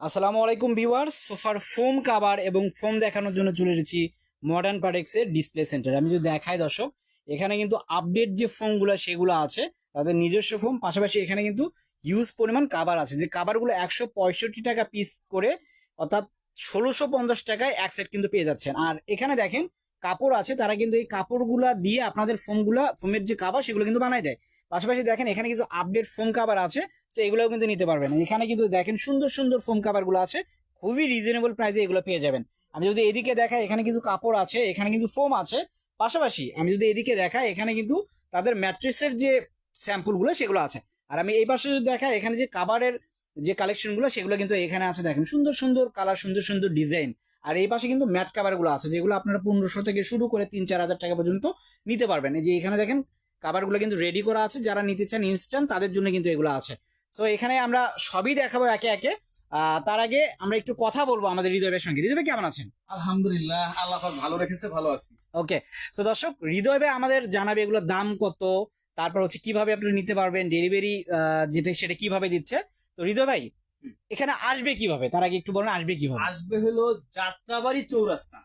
আসসালামু আলাইকুম ভিউয়ার্স। সোফার ফোম কাভার এবং ফোম দেখানোর জন্য চলে এসেছি মডার্ন পারেক্সের ডিসপ্লে সেন্টার আমি যদি দেখাই দর্শক, এখানে কিন্তু আপডেট যে ফোমগুলো, সেগুলো আছে, তাদের নিজস্ব ফোম। পাশাপাশি এখানে কিন্তু ইউজ পরিমাণ কাভার আছে। যে কাভারগুলো একশো পঁয়ষট্টি টাকা পিস করে, অর্থাৎ ষোলোশো পঞ্চাশ টাকায় এক সেট কিন্তু পেয়ে যাচ্ছেন। আর এখানে দেখেন কাপড় আছে, তারা কিন্তু এই কাপড়গুলা দিয়ে আপনাদের ফোমগুলা, ফোমের যে কাভার সেগুলো কিন্তু বানায় দেয়। পাশাপাশি দেখেন, এখানে কিছু আপডেট ফোম কাভার আছে, তো এগুলোও কিন্তু নিতে পারবেন। এখানে কিন্তু দেখেন, সুন্দর সুন্দর ফোম কাভারগুলো আছে, খুবই রিজনেবল প্রাইসে এগুলো পেয়ে যাবেন। আমি যদি এদিকে দেখাই, এখানে কিছু কাপড় আছে, এখানে কিন্তু ফোম আছে। পাশাপাশি আমি যদি এদিকে দেখাই, এখানে কিন্তু তাদের ম্যাট্রেসের যে স্যাম্পলগুলো, সেগুলো আছে। আর আমি এই পাশে যদি দেখাই, এখানে যে কাভারের যে কালেকশনগুলো সেগুলো কিন্তু এখানে আছে, দেখেন। সুন্দর সুন্দর কালার সুন্দর সুন্দর ডিজাইন আর এই পাশে কিন্তু ম্যাট কাভারগুলো আছে যেগুলো আপনারা পনেরোশো থেকে শুরু করে তিন চার হাজার টাকা পর্যন্ত নিতে পারবেন। এই যে এখানে দেখেন কাভারগুলো কিন্তু রেডি করা আছে যারা নিতে চান ইনস্ট্যান্ট তাদের জন্য কিন্তু এগুলো আছে। সো এখানে আমরা সবই দেখাবো একে একে। তার আগে আমরা একটু কথা বলব আমাদের হৃদয়ের সঙ্গে। হৃদয় কেমন আছেন? আলহামদুলিল্লাহ আল্লাহ ভালো রেখেছে ভালো আছি। ওকে তো দর্শক হৃদয় আমাদের জানাবে এগুলোর দাম কত তারপর হচ্ছে কীভাবে আপনি নিতে পারবেন ডেলিভারি যেটা সেটা কীভাবে দিচ্ছে। তো হৃদয় ভাই। এখানে আসবে কীভাবে? তার আগে একটু বলেন আসবে কীভাবে? আসবে হলো যাত্রাবাড়ি চৌরাস্তা।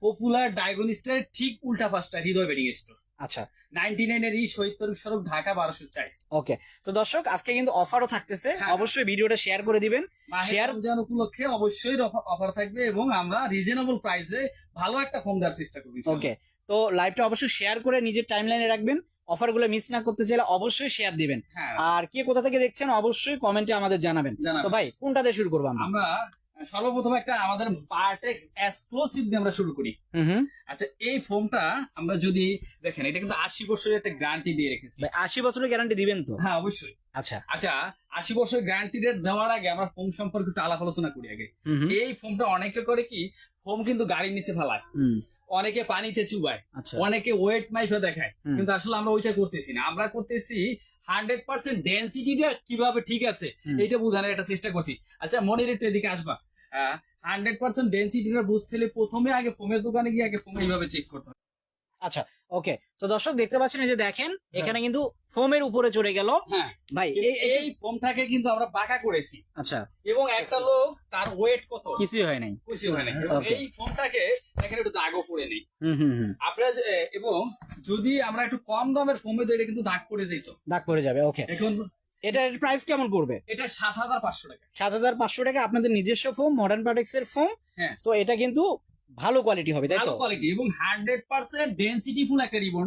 পপুলার ডায়াগনিস্টের ঠিক উল্টা পাশটা হৃদয় বেডিং স্টোর আচ্ছা। নাইনটি নাইনের ই শহীদ তরুণ সড়ক ঢাকা বারোশো চাই ওকে। তো দর্শক আজকে কিন্তু অফারও থাকতেছে। হ্যাঁ। অবশ্যই ভিডিওটা শেয়ার করে দিবেন। Share- রমজান উপলক্ষে অবশ্যই অফার থাকবে এবং আমরা রিজনেবল প্রাইসে ভালো একটা ফোন দেওয়ার চেষ্টা করবি ওকে। তো লাইভটা অবশ্যই শেয়ার করে নিজের টাইমলাইনে রাখবেন। অফারগুলো মিস না করতে চাইলে অবশ্যই শেয়ার দিবেন। হ্যাঁ। আর কে কোথা থেকে দেখছেন অবশ্যই কমেন্টে আমাদের জানাবেন। তো ভাই কোনটাতে শুরু করব আমরা? সর্বপ্রথম একটা আমাদের পার্টেক্স এক্সক্লুসিভ দিয়ে আমরা শুরু করি। আচ্ছা এই ফোনটা আমরা যদি দেখেন এটা কিন্তু আশি বছরের একটা গ্যারান্টি দিয়ে রেখেছি। ভাই আশি বছরের গ্যারান্টি দিবেন তো? হ্যাঁ অবশ্যই। আচ্ছা। আচ্ছা আশি বছর গ্যারান্টি ডেট দেওয়ার আগে আমরা ফোম সম্পর্কে একটু আলাপ আলোচনা করি আগে। এই ফোমটা অনেকে করে কি ফোম কিন্তু গাড়ির নিচে ফেলায়। অনেকে পানিতে চুবায়। আচ্ছা। অনেকে ওয়েট মাইফে দেখায়। কিন্তু আসলে আমরা ওইটা করতেছি না। আমরা করতেছি হান্ড্রেড পার্সেন্ট ডেন্সিটিটা কীভাবে ঠিক আছে এটা বোঝানোর একটা চেষ্টা করছি। আচ্ছা মনের একটু এদিকে আসবা। হান্ড্রেড পার্সেন্ট ডেন্সিটিটা বুঝতে প্রথমে আগে ফোমের দোকানে গিয়ে আগে ফোম এইভাবে চেক করতে আচ্ছা ওকে তো দর্শক দেখতে পাচ্ছেন এই যে দেখেন এখানে কিন্তু ফোমের উপরে চলে গেল। হ্যাঁ ভাই এই ফোমটাকে কিন্তু আমরা বাঁকা করেছি। আচ্ছা। এবং একটা লোক তার ওয়েট কত? কিছুই হয় নাই। খুশি হয় না Okay. এই ফোনটাকে এখানে একটু দাগও করে নেই। হুম হুম হুম। আপনারা যে- এবং যদি আমরা একটু কম দামের ফোমে তো এটা কিন্তু দাগ পড়ে যেত। দাগ পড়ে যাবে ওকে এখন এটার প্রাইস কেমন পড়বে? এটা সাত হাজার পাঁচশো টাকা। সাত হাজার পাঁচশো টাকা আপনাদের নিজস্ব ফোম মডার্ন প্রোডাক্টস এর ফোম হ্যাঁ। সো এটা কিন্তু ভালো কোয়ালিটি হবে তাই ভালো কোয়ালিটি এবং হান্ড্রেড পার্সেন্ট ডেন্সিটি ফুল একটা রিবন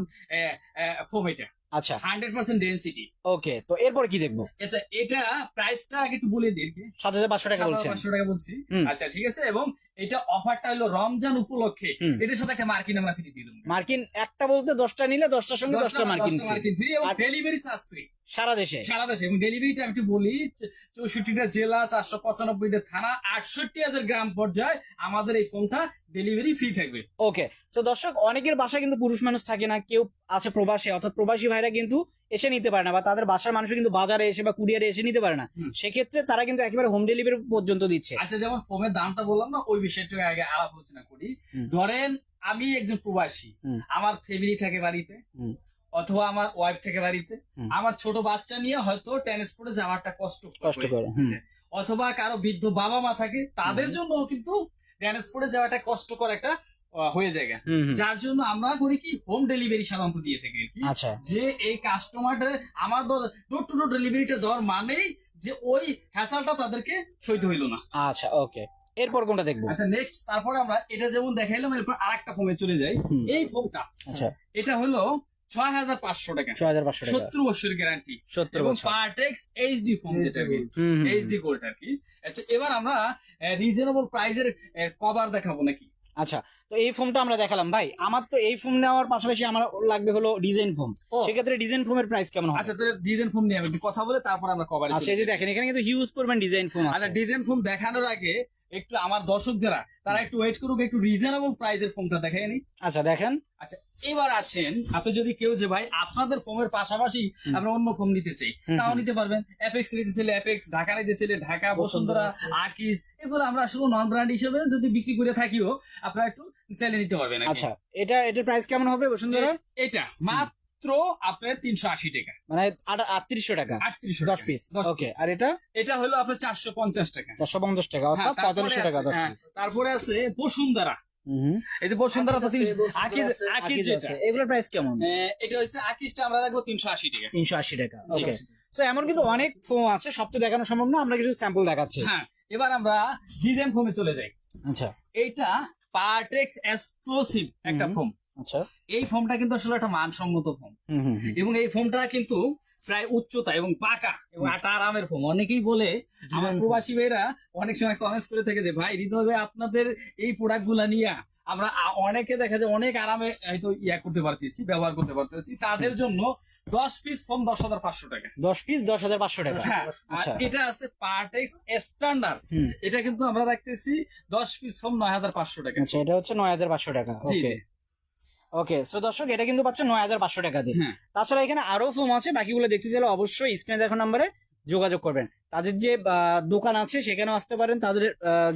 ফোম এটা। আচ্ছা। হান্ড্রেড পার্সেন্ট ডেন্সিটি ওকে তো এরপর কি দেখব? আচ্ছা এটা প্রাইসটা আগে একটু বলে দিই। সাত হাজার পাঁচশো টাকা পাঁচশো টাকা বলছি। আচ্ছা ঠিক আছে? এবং এটা অফারটা হলো রমজান উপলক্ষে। এটার সাথে একটা মার্কিন আমরা ফ্রি দিয়ে দেবো। মার্কিন একটা বলতে দশটা নিলে দশটার সঙ্গে দশটা মার্কিন। ফ্রি এবং ডেলিভারি চার্জ ফ্রি সারা দেশে? সারা দেশে। এবং ডেলিভারিটা আমি একটু বলি চৌষট্টিটা জেলা চারশো পঁচানব্বইটা থানা আটষট্টি হাজার গ্রাম পর্যায়ে আমাদের এই ফোনটা ডেলিভারি ফ্রি থাকবে। ওকে তো দর্শক অনেকের বাসায় কিন্তু পুরুষ মানুষ থাকে না কেউ আছে প্রবাসী অর্থাৎ প্রবাসী ভাইরা কিন্তু এসে নিতে পারে না বা তাদের বাসার মানুষ কিন্তু বাজারে এসে বা কুরিয়ারে এসে নিতে পারে না। সেক্ষেত্রে তারা কিন্তু একেবারে হোম ডেলিভারি পর্যন্ত দিচ্ছে। আচ্ছা যেমন ফোনের দামটা বললাম না ওই বিষয়টা আগে আলাপ আলোচনা করি। ধরেন আমি একজন প্রবাসী আমার ফ্যামিলি থাকে বাড়িতে অথবা আমার ওয়াইফ থেকে বাড়িতে আমার ছোট বাচ্চা নিয়ে হয়তো ট্রান্সপোর্টে যাওয়াটা কষ্ট কষ্ট করে অথবা কারও বৃদ্ধ বাবা মা থাকে তাদের জন্য কিন্তু ট্রান্সপোর্টে যাওয়াটা কষ্টকর একটা হয়ে যায়। যার জন্য আমরা করি কি হোম ডেলিভারি সাধারণত দিয়ে থাকি আচ্ছা। যে এই কাস্টমারদের আমার ডোর টু ডোর ডেলিভারিটা দেওয়ার মানেই যে ওই হ্যাসালটা তাদেরকে সইতে হইল না। আচ্ছা ওকে এরপর কোনটা দেখব? আচ্ছা নেক্সট তারপরে আমরা এটা যেমন দেখাইলাম এরপর আরেকটা ফোমে চলে যাই। এই ফোমটা আচ্ছা। এটা হলো ছয় হাজার পাঁচশো টাকা। ছয় হাজার পাঁচশো সত্তর বছরের গ্যারান্টি সত্তর এবং পার্টেক্স এইচডি ফোন যেটা। এইচডি গোল্ড আর কি আচ্ছা এবার আমরা রিজনেবল প্রাইজের কভার দেখাবো নাকি? আচ্ছা তো এই ফোমটা আমরা দেখালাম। ভাই আমার তো এই ফোম নেওয়ার পাশাপাশি আমার লাগবে হলো ডিজাইন ফোম। সেক্ষেত্রে ডিজাইন ফোমের প্রাইস কেমন হবে? আচ্ছা তাহলে ডিজাইন ফোন নিয়ে আমি কথা বলে তারপর আমরা কভারে আচ্ছা এই যে দেখেন এখানে কিন্তু হিউজ পরিমাণ ডিজাইন ফোম আচ্ছা ডিজাইন ফোন দেখানোর আগে একটু আমার দর্শক যারা তারা একটু ওয়েট করুক একটু রিজনেবল প্রাইসের ফোনটা দেখাই নি। আচ্ছা দেখেন। আচ্ছা এবার আসেন আপনি যদি কেউ যে ভাই আপনাদের ফোনের পাশাপাশি আমরা অন্য ফোন নিতে চাই তাও। নিতে পারবেন। অ্যাপেক্স নিতে চাইলে অ্যাপেক্স ঢাকা নিতে চাইলে ঢাকা বসুন্ধরা আকিস এগুলো আমরা আসলে নন ব্র্যান্ড হিসেবে যদি বিক্রি করে থাকিও আপনারা একটু চাইলে নিতে পারবেন আচ্ছা এটা এটার প্রাইস কেমন হবে বসুন্ধরা? এটা মাত্র মাত্র আপনার তিনশো আশি টাকা। মানে আটত্রিশশো টাকা। আটত্রিশশো দশ পিস ওকে আর এটা? এটা হলো আপনার চারশো পঞ্চাশ টাকা। চারশো পঞ্চাশ টাকা হ্যাঁ, অর্থাৎ পঁয়তাল্লিশশো টাকা হ্যাঁ, তারপরে আছে বসুন্ধরা। এই যে বসুন্ধরা তো আকিজ আকিজ আকিজ যেটা। এগুলোর প্রাইস কেমন? এটা হচ্ছে আকিজটা আমরা রাখব তিনশো আশি টাকা। তিনশো আশি টাকা ওকে তো এমন কিন্তু অনেক ফোন আছে সব তো দেখানো সম্ভব না আমরা কিছু স্যাম্পল দেখাচ্ছি। হ্যাঁ এবার আমরা ডিজাইন ফোমে চলে যাই। আচ্ছা। এইটা পার্টেক্স এক্সক্লুসিভ একটা হুম। ফোম আচ্ছা। এই ফোমটা কিন্তু আসলে একটা মানসম্মত ফোম। এবং এই ফোমটা কিন্তু প্রায় উচ্চতা এবং পাকা এবং আটা আরামের ফোম অনেকেই বলে আমার প্রবাসী ভাইরা অনেক সময় কমেন্টস করে থাকে যে ভাই হৃদয় আপনাদের এই প্রোডাক্টগুলা নিয়ে আমরা অনেকে দেখা যায় অনেক আরামে হয়তো ইয়া করতে পারতেছি ব্যবহার করতে পারতেছি। তাদের জন্য দশ পিস ফোম দশ হাজার পাঁচশো টাকা। দশ পিস দশ হাজার পাঁচশো টাকা। হ্যাঁ আর আচ্ছা এটা আছে পার্টেক্স স্ট্যান্ডার্ড এটা কিন্তু আমরা রাখতেছি দশ পিস ফোম নয় হাজার পাঁচশো টাকা। আচ্ছা এটা হচ্ছে নয় হাজার পাঁচশো টাকা। ওকে সো দর্শক এটা কিন্তু পাচ্ছে নয় হাজার পাঁচশো টাকা দিয়ে। হ্যাঁ। তাছাড়া এখানে আরও ফোন আছে বাকিগুলো দেখতে চাইলে অবশ্যই স্ক্রিনে দেখো নাম্বারে যোগাযোগ করবেন। তাদের যে দোকান আছে সেখানেও আসতে পারেন। তাদের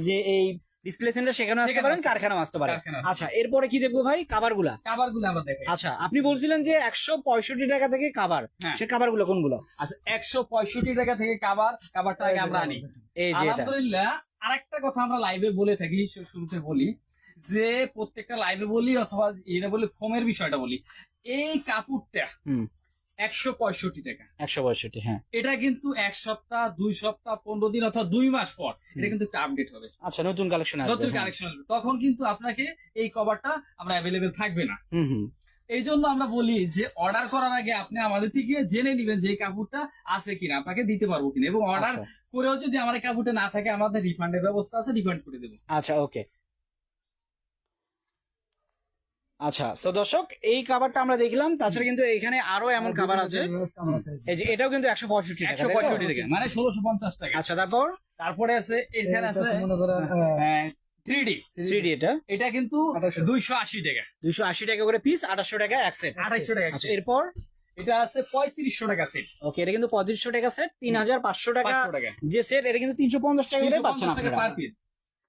যে এই ডিসপ্লে সেন্টার সেখানেও আসতে পারেন কারখানাও আসতে পারেন। আচ্ছা এরপরে কি দেখব ভাই? কাবারগুলা কাবারগুলো আমরা আচ্ছা আপনি বলছিলেন যে একশো পঁয়ষট্টি টাকা থেকে কাবার হ্যাঁ। সে কাবারগুলো কোনগুলো? আচ্ছা একশো পঁয়ষট্টি টাকা থেকে কাবার কাবারটা আমরা আনি। এই যে আলহামদুলিল্লাহ আরেকটা কথা আমরা লাইভে বলে থাকি শুরুতে বলি। যে প্রত্যেকটা লাইভে বলি অথবা এটা বলি ফোমের বিষয়টা বলি এই কাপড়টা একশো পঁয়ষট্টি টাকা। একশো পঁয়ষট্টি হ্যাঁ। এটা কিন্তু এক সপ্তাহ দুই সপ্তাহ পনেরো দিন অথবা দুই মাস পর এটা কিন্তু আপডেট হবে। আচ্ছা নতুন কালেকশন নতুন হ্যাঁ। কালেকশন আসবে। তখন কিন্তু আপনাকে এই কভারটা আমরা অ্যাভেলেবেল থাকবে না। এই জন্য আমরা বলি যে অর্ডার করার আগে আপনি আমাদের থেকে জেনে নেবেন যে এই কাপড়টা আছে কিনা আপনাকে দিতে পারব কিনা। এবং অর্ডার আচ্ছা। করেও যদি আমার এই কাপড়টা না থাকে আমাদের রিফান্ডের ব্যবস্থা আছে রিফান্ড করে দেবো। আচ্ছা ওকে আচ্ছা তো দর্শক এই কাবারটা আমরা দেখলাম তাছাড়া কিন্তু এখানে আরও এমন কাবার আছে। এই যে এটাও কিন্তু একশো পঁয়ষট্টি টাকা একশো? পঁয়ষট্টি টাকা মানে ষোলোশো পঞ্চাশ টাকা। আচ্ছা তারপর? তারপরে আছে এখানে আছে থ্রি ডি থ্রি ডি এটা? এটা কিন্তু দুইশো আশি টাকা। দুশো আশি টাকা করে পিস আঠাশশো টাকা এক সেট আঠাইশশো টাকা আচ্ছা এরপর? এটা আছে পঁয়ত্রিশশো টাকা সেট ওকে এটা কিন্তু পঁয়ত্রিশশো টাকা সেট তিন হাজার পাঁচশো টাকা যে সেট এটা কিন্তু তিনশো পঞ্চাশ টাকা করে পাচ্ছেন পার পিস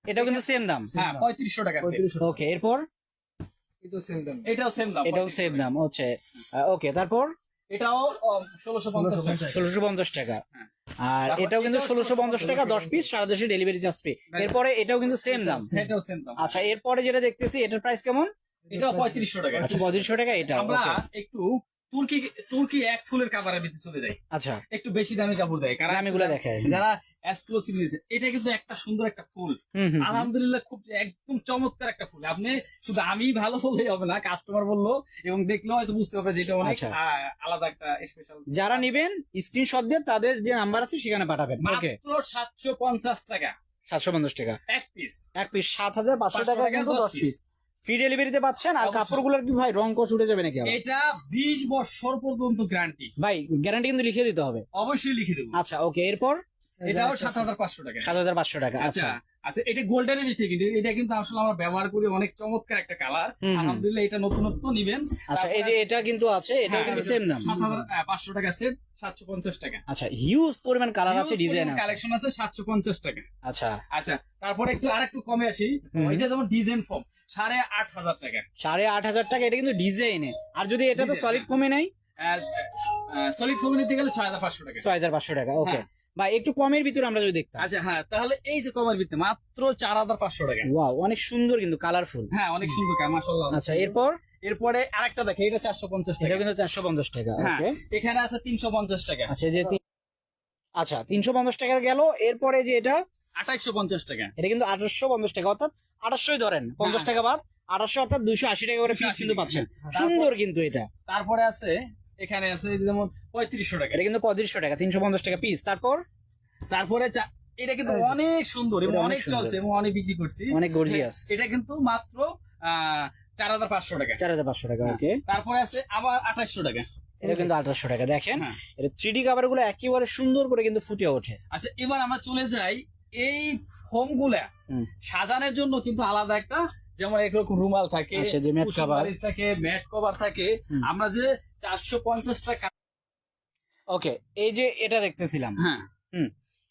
এটাও কিন্তু সেম দাম। হ্যাঁ পঁয়ত্রিশশো টাকা। ওকে এরপর? এটাও সেম দাম। এটাও সেম দাম হচ্ছে ওকে। তারপর? এটাও ষোলোশো পঞ্চাশ টাকা। ষোলোশো পঞ্চাশ। টাকা। হ্যাঁ। আর এটাও কিন্তু ষোলোশো পঞ্চাশ টাকা দশ পিস সারা দেশে ডেলিভারি চার্জ ফ্রি এরপরে এটাও কিন্তু সেম দাম। এটাও সেম দাম। আচ্ছা এরপরে যেটা দেখতেছি এটার প্রাইস কেমন? এটা পঁয়ত্রিশশো টাকা। আচ্ছা পঁচিশশো টাকা এটা আমরা একটু তুর্কি তুর্কি এক ফুলের ভিতরে চলে যাই আচ্ছা। একটু বেশি দামি কাপড় দেয়। কারণ দামিগুলো দেখায়। যারা এক্সক্লুসিভ নিয়েছে এটা কিন্তু একটা সুন্দর একটা ফুল। হুম হুম হুম। আলহামদুলিল্লাহ খুব একদম চমৎকার একটা ফুল। আপনি শুধু আমি ভালো বললেই হবে না কাস্টমার বলল এবং দেখলেও হয়তো বুঝতে পারবে যে এটা অনেক আচ্ছা। আলাদা একটা স্পেশাল যারা নিবেন স্ক্রিনশট দিয়ে তাদের যে নাম্বার আছে সেখানে পাঠাবেন। মাত্র সাতশো পঞ্চাশ টাকা। সাতশো পঞ্চাশ টাকা। এক পিস এক পিস সাত হাজার পাঁচশো টাকা কিন্তু দশ পিস ফ্রি ডেলিভারিতে পাচ্ছেন আর কাপড়গুলোর কি ভাই রং কষ উঠে যাবে নাকি এটা বিশ বছর পর্যন্ত গ্যারান্টি ভাই গ্যারান্টি কিন্তু লিখে দিতে হবে। অবশ্যই লিখে দেবো। আচ্ছা ওকে এরপর? এটাও সাত হাজার পাঁচশো টাকা। সাত হাজার পাঁচশো টাকা আচ্ছা আচ্ছা। আচ্ছা এটা গোল্ডেনের নিচে কিন্তু এটা কিন্তু আসলে আমরা ব্যবহার করি অনেক চমৎকার একটা কালার হুম, হুম। আলহামদুলিল্লাহ এটা নতুনত্ব নিবেন। আচ্ছা এই যে এটা কিন্তু আছে এটাও কিন্তু সেম দাম। সাত হাজার পাঁচশো টাকা সেট সাতশো পঞ্চাশ টাকা। আচ্ছা হিউজ পরিমাণ কালার আছে ডিজাইন আছে। কালেকশন আছে সাতশো পঞ্চাশ টাকা। আচ্ছা। আচ্ছা তারপরে একটু আর একটু কমে আসি। এটা যেমন ডিজাইন ফর্ম সাড়ে আট হাজার টাকা। সাড়ে আট হাজার টাকা এটা কিন্তু ডিজাইনে আর যদি এটা তো সলিড হ্যাঁ। কমে নাই? সলিড ফর্ম নিতে গেলে ছয় হাজার পাঁচশো টাকা। ছয় হাজার পাঁচশো টাকা ওকে হ্যাঁ। বা একটু কমের ভিতরে আমরা যদি দেখতাম। আচ্ছা হ্যাঁ তাহলে এই যে কমের ভিত্তি মাত্র চার হাজার পাঁচশো টাকা। ওয়াও অনেক সুন্দর কিন্তু কালারফুল হ্যাঁ অনেক সুন্দর মাসাল্লাহ আচ্ছা এরপর? এরপরে আরেকটা দেখে এটা চারশো পঞ্চাশ টাকা। কিন্তু চারশো পঞ্চাশ টাকা হ্যাঁ এখানে আছে তিনশো পঞ্চাশ টাকা। আচ্ছা যে আচ্ছা তিনশো পঞ্চাশ টাকা গেল এরপরে যে এটা আঠাইশো পঞ্চাশ টাকা। এটা কিন্তু আঠাশশো পঞ্চাশ টাকা অর্থাৎ আঠাশশোই ধরেন পঞ্চাশ টাকা বাদ আঠাশশো অর্থাৎ দুইশো আশি টাকা করে পিস কিন্তু পাচ্ছেন। সুন্দর কিন্তু এটা। তারপরে আছে এখানে আছে যেমন পঁয়ত্রিশশো টাকা। এটা কিন্তু পঁয়ত্রিশশো টাকা তিনশো পঞ্চাশ টাকা পিস তারপর? তারপরে এটা কিন্তু অনেক সুন্দর এবং অনেক চলছে এবং অনেক বিক্রি করছি। অনেক গর্জিয়াস এটা কিন্তু মাত্র চার হাজার পাঁচশো টাকা। চার হাজার পাঁচশো টাকা ওকে তারপরে আছে আবার আঠাশশো টাকা। এটা কিন্তু আঠাশশো টাকা দেখেন। হ্যাঁ। এটা থ্রি ডি কাভারগুলো একেবারে সুন্দর করে কিন্তু ফুটে ওঠে। আচ্ছা এবার আমরা চলে যাই এই ফোমগুলা সাজানোর জন্য কিন্তু আলাদা একটা যেমন একরকম রুমাল থাকে আচ্ছা, থাকে ম্যাট কভার থাকে। আমরা যে চারশো পঞ্চাশ টাকা ওকে এই যে এটা দেখতেছিলাম। হ্যাঁ। হুম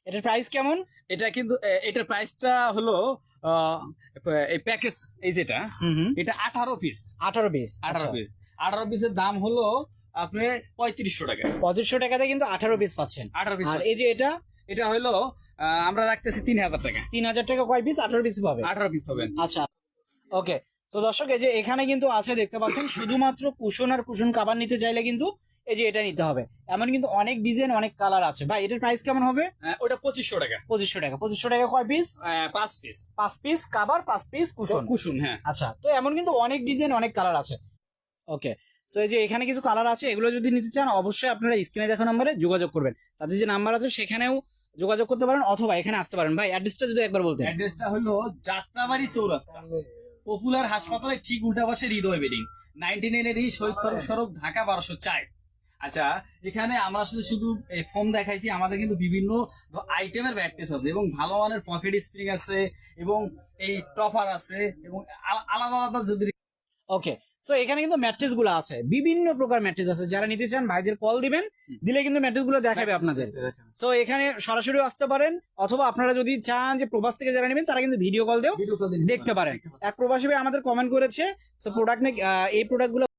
এটার প্রাইস কেমন? এটা কিন্তু এটার প্রাইসটা হলো এই প্যাকেজ এই যেটা এটা আঠারো পিস আঠারো পিস আঠারো পিস আঠারো পিসের দাম হলো আপনি পঁয়ত্রিশশো টাকা। পঁয়ত্রিশশো টাকাতে কিন্তু আঠারো পিস পাচ্ছেন। আঠারো পিস আর এই যে এটা? এটা হলো আমরা রাখতেছি তিন হাজার টাকা। তিন হাজার টাকা কয় পিস আঠারো পিস পাবে আঠারো পিস পাবেন। আচ্ছা। ওকে তো দর্শক এই যে এখানে কিন্তু আছে দেখতে পাচ্ছেন শুধুমাত্র কুশন আর কুশন কাবার নিতে চাইলে কিন্তু এই যে এটা নিতে হবে। এমন কিন্তু অনেক ডিজাইন অনেক কালার আছে। ভাই এটার প্রাইস কেমন হবে? ওটা পঁচিশশো টাকা। পঁচিশশো টাকা। পঁচিশশো টাকা কয় পিস পাঁচ পিস পাঁচ পিস কাবার পাঁচ পিস কুশন। কুসুন হ্যাঁ। আচ্ছা তো এমন কিন্তু অনেক ডিজাইন অনেক কালার আছে। ওকে তো এই যে এখানে কিছু কালার আছে এগুলো যদি নিতে চান অবশ্যই আপনারা স্ক্রিনে দেখা নম্বরে যোগাযোগ করবেন। তাদের যে নাম্বার আছে সেখানেও যোগাযোগ করতে পারেন অথবা এখানে আসতে পারেন। ভাই অ্যাড্রেসটা যদি একবার বলতেন। অ্যাড্রেসটা হলো যাত্রাবাড়ি চৌরাস্তা। পপুলার হাসপাতালের ঠিক উল্টা পাশে হৃদয় বেডিং নাইনটি নাইনের এই শহীদ ফারুক সড়ক ঢাকা বারোশো চার। আচ্ছা এখানে আমরা শুধু শুধু ফোন দেখাইছি। আমাদের কিন্তু বিভিন্ন আইটেমের ব্যাকটেস আছে এবং ভালো মানের পকেট স্প্রিং আছে এবং এই টপার আছে এবং আলাদা আলাদা যদি ওকে সো এখানে কিন্তু ম্যাট্রেসগুলো আছে। বিভিন্ন প্রকার ম্যাট্রেস আছে। যারা নিতে চান ভাইদের কল দিবেন। দিলে কিন্তু ম্যাট্রেসগুলো দেখাবে আপনাদের। সো এখানে সরাসরি আসতে পারেন। অথবা আপনারা যদি চান যে প্রবাস থেকে যারা নেবেন তারা কিন্তু ভিডিও কল দিয়েও দিয়ে দেখতে পারেন। এক প্রবাসী ভাই আমাদের কমেন্ট করেছে সো প্রোডাক্ট এই প্রোডাক্টগুলো